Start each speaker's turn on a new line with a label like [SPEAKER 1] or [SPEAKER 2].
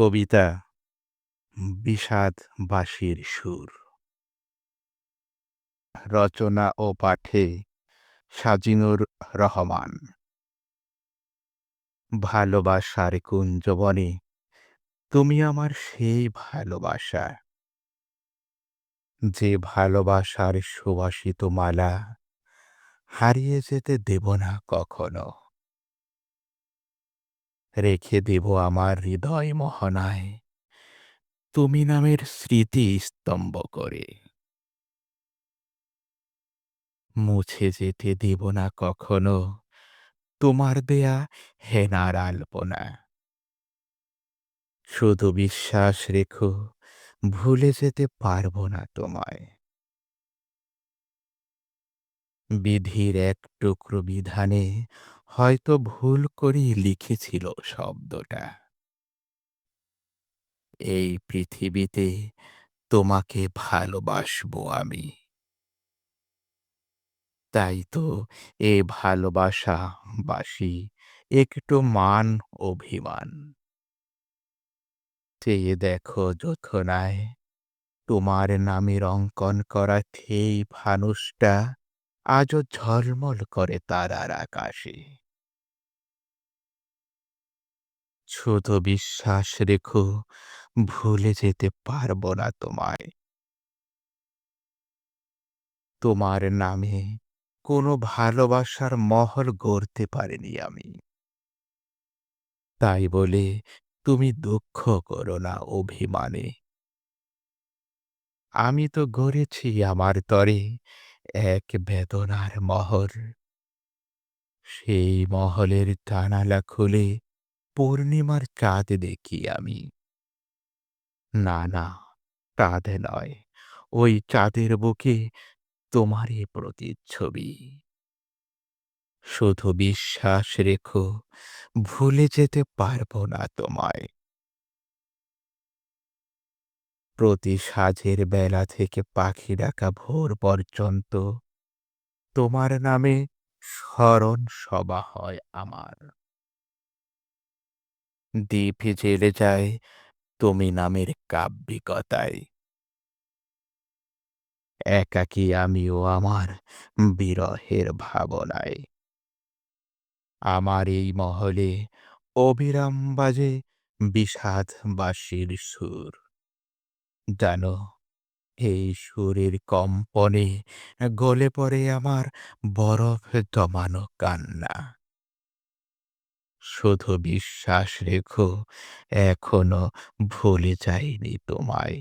[SPEAKER 1] কবিতা বিষাদ বাঁশির সুর। রচনা ও পাঠে সাজিনুর রহমান। ভালোবাসার কুঞ্জবনে তুমি আমার সেই ভালোবাসা। যে ভালোবাসার সুবাসিত মালা হারিয়ে যেতে দেব না কখনো। রেখে দেব আমার হৃদয় মহনায়। তুমি নামের স্মৃতি স্তম্ভ করে। মুছে যেতে দেব না কখনো। তোমার দেয়া হেনার আলপনা শুধু বিশ্বাস রেখো, ভুলে যেতে পারব না তোমায়। বিধির এক টুকরো বিধানে হয়তো ভুল করেই লিখেছিল শব্দটা। এই পৃথিবীতে তোমাকে ভালোবাসবো আমি। তাই তো এ ভালোবাসা বাসি একটু মান অভিমান। চেয়ে দেখো যথনায় তোমার নামের অঙ্কন করা সেই ফানুষটা আজও ঝলমল করে তারার আকাশে। শুধু বিশ্বাস রেখো, ভুলে যেতে পারব না তোমায়। তোমার নামে কোনো ভালোবাসার মহল গড়তে পারিনি আমি। তাই বলে তুমি দুঃখ করো না অভিমানে। আমি তো গড়েছি আমার তরে এক বেদনার মহর। সেই মহলের জানালা খুলে পূর্ণিমার চাঁদ দেখি আমি। না না, চাঁদ নয়, ওই চাঁদের বুকে তোমারই প্রতিচ্ছবি। শুধু বিশ্বাস রেখো, ভুলে যেতে পারব না তোমায়। প্রতি সাজের বেলা থেকে পাখি ডাকা ভোর পর্যন্ত। তোমার নামে স্মরণ সভা হয় আমার। দ্বীপ জেলে যায় তুমি নামের কাব্যিকতায়। একাকী আমিও আমার বিরহের ভাবনায়। আমার এই মহলে অবিরাম বাজে বিষাদ বাসির সুর। জানো, এই সুরের কম্পনে গলে পড়ে আমার বরফ জমানো কান্না। শুধু বিশ্বাস রেখো, এখনও ভুলে যাইনি তোমায়।